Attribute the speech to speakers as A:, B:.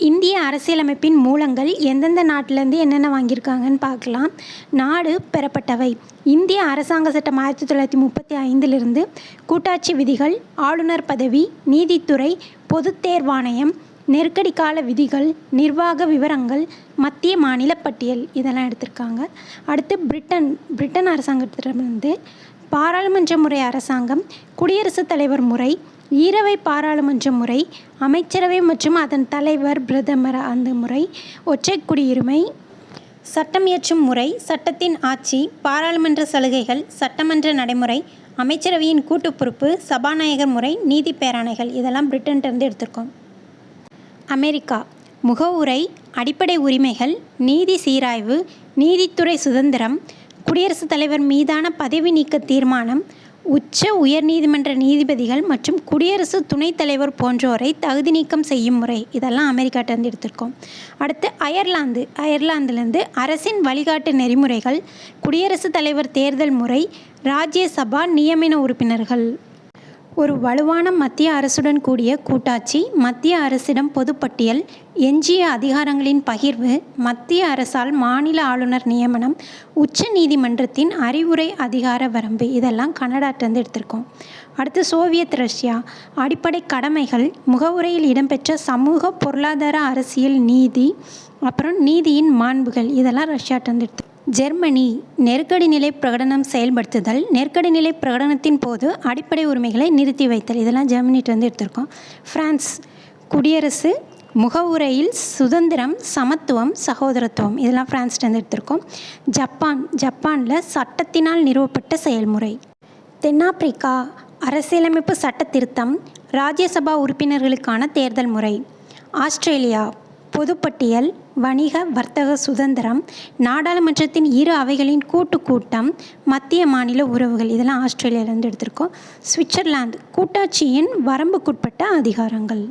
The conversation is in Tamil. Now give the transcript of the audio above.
A: இந்திய அரசியலமைப்பின் மூலங்கள் எந்தெந்த நாட்டிலேருந்து என்னென்ன வாங்கியிருக்காங்கன்னு பார்க்கலாம். நாடு பெறப்பட்டவை. இந்திய அரசாங்க சட்டம் ஆயிரத்தி தொள்ளாயிரத்தி முப்பத்தி ஐந்திலிருந்து கூட்டாட்சி விதிகள் ஆளுநர் பதவி நீதித்துறை பொதுத் தேர்வாணையம் நெருக்கடி கால விதிகள் நிர்வாக விவரங்கள் மத்திய மாநில பட்டியல் இதெல்லாம் எடுத்திருக்காங்க. அடுத்து பிரிட்டன் பிரிட்டன் அரசாங்கத்திடமிருந்து பாராளுமன்ற முறை அரசாங்கம் குடியரசுத் தலைவர் முறை ஈரவை பாராளுமன்ற முறை அமைச்சரவை மற்றும் அதன் தலைவர் பிரதமர் அந்த முறை ஒற்றை குடியுரிமை சட்டம் இயற்றும் முறை சட்டத்தின் ஆட்சி பாராளுமன்ற சலுகைகள் சட்டமன்ற நடைமுறை அமைச்சரவையின் கூட்டு பொறுப்பு சபாநாயகர் முறை நீதி பேராணைகள் இதெல்லாம் பிரிட்டன்கிட்டேருந்து எடுத்திருக்கோம். அமெரிக்கா முகவுரை அடிப்படை உரிமைகள் நீதி சீராய்வு நீதித்துறை சுதந்திரம் குடியரசுத் தலைவர் மீதான பதவி நீக்க தீர்மானம் உச்ச உயர்நீதிமன்ற நீதிபதிகள் மற்றும் குடியரசு துணைத் தலைவர் போன்றோரை தகுதி நீக்கம் செய்யும் முறை. இதெல்லாம் அமெரிக்காட்டேருந்து எடுத்திருக்கோம். அடுத்து அயர்லாந்து. அயர்லாந்துலேருந்து அரசின் வழிகாட்டு நெறிமுறைகள் குடியரசுத் தலைவர் தேர்தல் முறை ராஜ்யசபா நியமன உறுப்பினர்கள். ஒரு வலுவான மத்திய அரசுடன் கூடிய கூட்டாட்சி மத்திய அரசிடம் பொதுப்பட்டியல் எஞ்சிய அதிகாரங்களின் பகிர்வு மத்திய அரசால் மாநில ஆளுநர் நியமனம் உச்ச நீதிமன்றத்தின் அறிவுரை அதிகார வரம்பு இதெல்லாம் கனடாட்டிலேருந்து எடுத்திருக்கோம். அடுத்து சோவியத் ரஷ்யா அடிப்படை கடமைகள் முகவுரையில் இடம்பெற்ற சமூக பொருளாதார அரசியல் நீதி அப்புறம் நீதியின் மாண்புகள் இதெல்லாம் ரஷ்யாட்டிலேருந்து எடுத்து ஜெர்மனி நெருக்கடி நிலை பிரகடனம் செயல்படுத்துதல். நெருக்கடி நிலை பிரகடனத்தின் போது அடிப்படை உரிமைகளை நிறுத்தி வைத்தல். இதெல்லாம் ஜெர்மனிட்டு எடுத்திருக்கோம். ஃப்ரான்ஸ் குடியரசு முகவுரையில் சுதந்திரம் சமத்துவம் சகோதரத்துவம். இதெல்லாம் ஃப்ரான்ஸ்லேருந்து எடுத்திருக்கோம். ஜப்பான் ஜப்பானில் சட்டத்தினால் நிறுவப்பட்ட செயல்முறை. தென்னாப்பிரிக்கா அரசியலமைப்பு சட்ட திருத்தம் ராஜ்யசபா உறுப்பினர்களுக்கான தேர்தல் முறை. ஆஸ்திரேலியா பொதுப்பட்டியல் வணிக வர்த்தக சுதந்திரம் நாடாளுமன்றத்தின் இரு அவைகளின் கூட்டு கூட்டம் மத்திய மாநில உறவுகள் இதெல்லாம் ஆஸ்திரேலியாவிலேருந்து எடுத்திருக்கோம். சுவிட்சர்லாந்து கூட்டாட்சியின் வரம்புக்குட்பட்ட அதிகாரங்கள்.